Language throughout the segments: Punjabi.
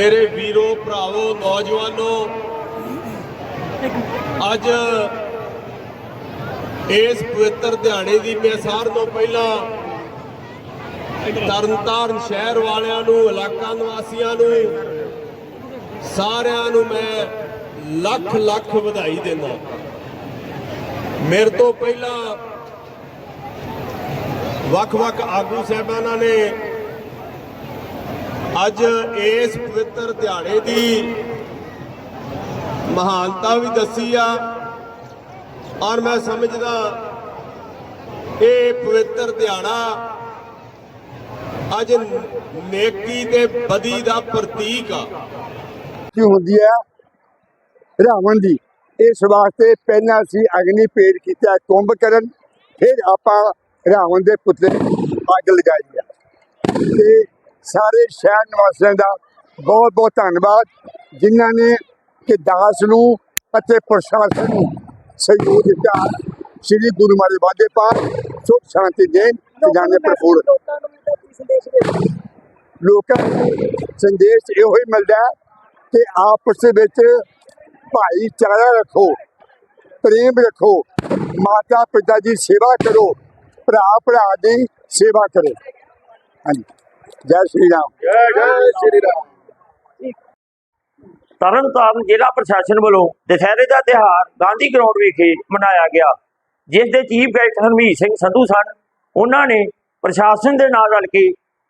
ਮੇਰੇ ਵੀਰੋ, ਭਰਾਵੋ, ਨੌਜਵਾਨੋ, ਅੱਜ ਇਸ ਪਵਿੱਤਰ ਦਿਹਾੜੇ ਦੀ ਮੈਂ ਸਾਰਿਆਂ ਤੋਂ ਪਹਿਲਾਂ ਤਰਨਤਾਰਨ ਸ਼ਹਿਰ ਵਾਲਿਆਂ ਨੂੰ, ਇਲਾਕਾ ਨਿਵਾਸੀਆਂ ਨੂੰ, ਸਾਰਿਆਂ ਨੂੰ ਮੈਂ ਲੱਖ ਲੱਖ ਵਧਾਈ ਦਿੰਦਾ। ਮੇਰੇ ਤੋਂ ਪਹਿਲਾਂ ਵੱਖ-ਵੱਖ ਆਗੂ ਸਾਹਿਬਾਨਾਂ ਨੇ ਅੱਜ ਇਸ ਪਵਿੱਤਰ ਦਿਹਾੜੇ ਦੀ ਮਹਾਨਤਾ ਵੀ ਦੱਸੀ ਆ। ਔਰ ਮੈਂ ਸਮਝਦਾ, ਇਹ ਪਵਿੱਤਰ ਦਿਹਾੜਾ ਅੱਜ ਨੇਕੀ ਤੇ ਬਦੀ ਦਾ ਪ੍ਰਤੀਕ ਆ। ਕੀ ਹੁੰਦੀ ਹੈ ਰਾਵਣ ਦੀ। ਇਸ ਵਾਸਤੇ ਪਹਿਲਾਂ ਅਸੀਂ ਅਗਨੀ ਪੇੜ ਕੀਤਾ ਕੁੰਭਕਰਨ ਫਿਰ ਆਪਾਂ ਰਾਵਣ ਦੇ ਪੁੱਤਰੇ ਅੱਗ ਲਗਾਈ ਆ। ਤੇ ਸਾਰੇ ਸ਼ਹਿਰ ਨਿਵਾਸੀਆਂ ਦਾ ਬਹੁਤ ਬਹੁਤ ਧੰਨਵਾਦ ਜਿਨ੍ਹਾਂ ਨੇ ਕਿ ਦਾਸ ਨੂੰ ਅਤੇ ਪ੍ਰਸ਼ਾਸਨ ਨੂੰ ਸਹਿਯੋਗ ਦਿੱਤਾ। ਸ੍ਰੀ ਗੁਰੂ ਮਾਰੇ ਵਾਦੇ ਪਾਰ ਸੁਖ ਸ਼ਾਂਤੀ ਦੇਣ ਤਾਂ ਸੰਦੇਸ਼ ਦੇ ਲੋਕਾਂ ਨੂੰ ਸੰਦੇਸ਼ ਇਹੋ ਹੀ ਮਿਲਦਾ ਕਿ ਆਪਸ ਵਿੱਚ ਭਾਈਚਾਰਾ ਰੱਖੋ ਪ੍ਰੇਮ ਰੱਖੋ ਮਾਤਾ ਪਿਤਾ ਦੀ ਸੇਵਾ ਕਰੋ ਭਰਾ ਭਰਾ ਦੀ ਸੇਵਾ ਕਰੋ। ਹਾਂਜੀ। ਜੈ ਸ਼੍ਰੀ ਰਾਮ। ਜੈ ਜੈ ਸ਼੍ਰੀ ਰਾਮ। ਤਰਨਤਾਰਨ ਜ਼ਿਲ੍ਹਾ ਪ੍ਰਸ਼ਾਸਨ ਵੱਲੋਂ ਦੁਸਹਿਰੇ ਦਾ ਤਿਉਹਾਰ ਗਾਂਧੀ ਗਰਾਊਂਡ ਵਿਖੇ ਮਨਾਇਆ ਗਿਆ ਜਿਸ ਦੇ ਚੀਫ ਗੈਸਟ ਹਰਮੀਤ ਸਿੰਘ ਸੰਧੂ ਸਨ। ਉਹਨਾਂ ਨੇ ਪ੍ਰਸ਼ਾਸਨ ਦੇ ਨਾਲ ਰਲ ਕੇ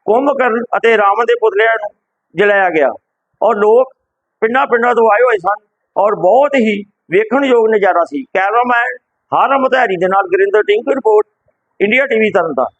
ਕੁੰਭਕਰਨ ਅਤੇ ਰਾਵਣ ਦੇ ਪੁਤਲਿਆਂ ਨੂੰ ਜਲਾਇਆ ਗਿਆ ਔਰ ਲੋਕ ਪਿੰਡਾਂ ਪਿੰਡਾਂ ਤੋਂ ਆਏ ਹੋਏ ਸਨ ਔਰ ਬਹੁਤ ਹੀ ਵੇਖਣਯੋਗ ਨਜ਼ਾਰਾ ਸੀ। ਕੈਮਰਾਮੈਨ ਹਾਰਮ ਮਤਹਰੀ ਦੇ ਨਾਲ ਗੁਰਿੰਦਰ ਟਿੰਕ ਰਿਪੋਰਟ ਇੰਡੀਆ ਟੀਵੀ ਤਰਨਤਾਰਨ